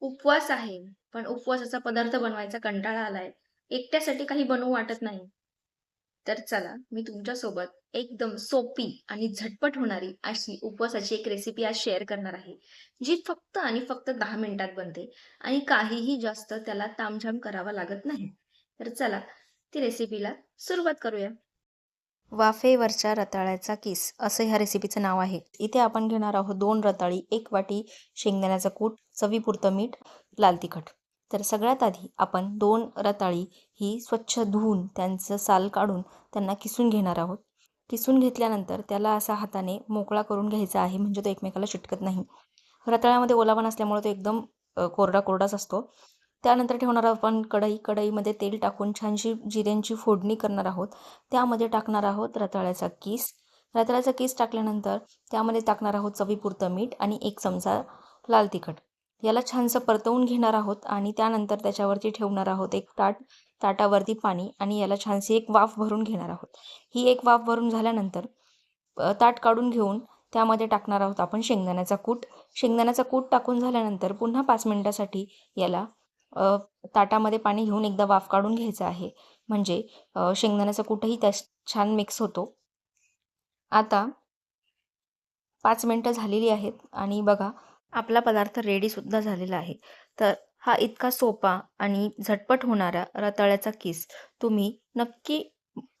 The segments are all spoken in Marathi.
उपवास आहे, पण उपवासाचा पदार्थ बनवायचा कंटाळा आलाय. एकट्यासाठी काही बनवू वाटत नाही. तर चला, मी तुमच्यासोबत एकदम सोपी आणि झटपट होणारी अशी उपवासाची एक रेसिपी आज शेअर करणार आहे. जी फक्त आणि फक्त दहा मिनिटात बनते आणि काहीही जास्त त्याला तामझाम करावा लागत नाही. तर चला, ती रेसिपीला सुरुवात करूया. वाफेवरच्या रताळ्याचा किस असं ह्या रेसिपीचं नाव आहे. इथे आपण घेणार आहोत दोन रताळी, एक वाटी शेंगदाण्याचं कूट, चवीपुरतं मीठ, लाल तिखट. तर सगळ्यात आधी आपण दोन रताळी ही स्वच्छ धुवून त्यांचं साल काढून त्यांना किसून घेणार आहोत. किसून घेतल्यानंतर त्याला असा हाताने मोकळा करून घ्यायचा आहे म्हणजे तो एकमेकाला चिटकत नाही. रताळ्यामध्ये ओलावा नसल्यामुळे तो एकदम कोरडा कोरडाच असतो. त्यानंतर ठेवणार आपण कढई. कढईमध्ये तेल टाकून छानशी जिऱ्यांची फोडणी करणार आहोत. त्यामध्ये टाकणार आहोत रताळ्याचा किस. रताळ्याचा किस टाकल्यानंतर त्यामध्ये टाकणार आहोत चवीपुरतं मीठ आणि एक चमचा लाल तिखट. याला छानसं परतवून घेणार आहोत आणि त्यानंतर त्याच्यावरती ठेवणार आहोत एक ताट. ताटावरती पाणी आणि याला छानशी एक वाफ भरून घेणार आहोत. ही एक वाफ भरून झाल्यानंतर ताट काढून घेऊन त्यामध्ये टाकणार आहोत आपण शेंगदाण्याचा कूट. शेंगदाण्याचा कूट टाकून झाल्यानंतर पुन्हा पाच मिनिटासाठी याला ताटामध्ये पाणी घेऊन एकदा वाफ काढून घ्यायचं आहे. म्हणजे शेंगदाण्याचा कुठंही त्या छान मिक्स होतो. आता पाच मिनटं झालेली आहेत आणि बघा आपला पदार्थ रेडीसुद्धा झालेला आहे. तर हा इतका सोपा आणि झटपट होणारा रताळ्याचा किस तुम्ही नक्की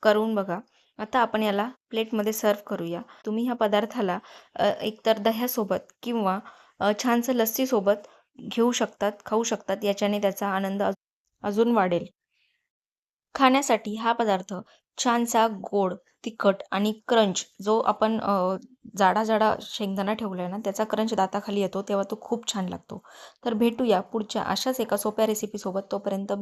करून बघा. आता आपण याला प्लेटमध्ये सर्व्ह करूया. तुम्ही ह्या पदार्थाला एकतर दह्यासोबत किंवा छानसं लस्सीसोबत घेऊ शकतात, खाऊ शकतात. याच्याने त्याचा आनंद अजून वाढेल. खाण्यासाठी हा पदार्थ छानसा गोड, तिखट आणि क्रंच जो आपण जाडा-जाडा शेंगदाणा ठेवलाय ना, त्याचा क्रंच दाताखाली येतो, तेव्हा तो खूप छान लागतो. तर भेटूया पुढच्या अशाच एका सोप्या रेसिपीसोबत. तोपर्यंत बा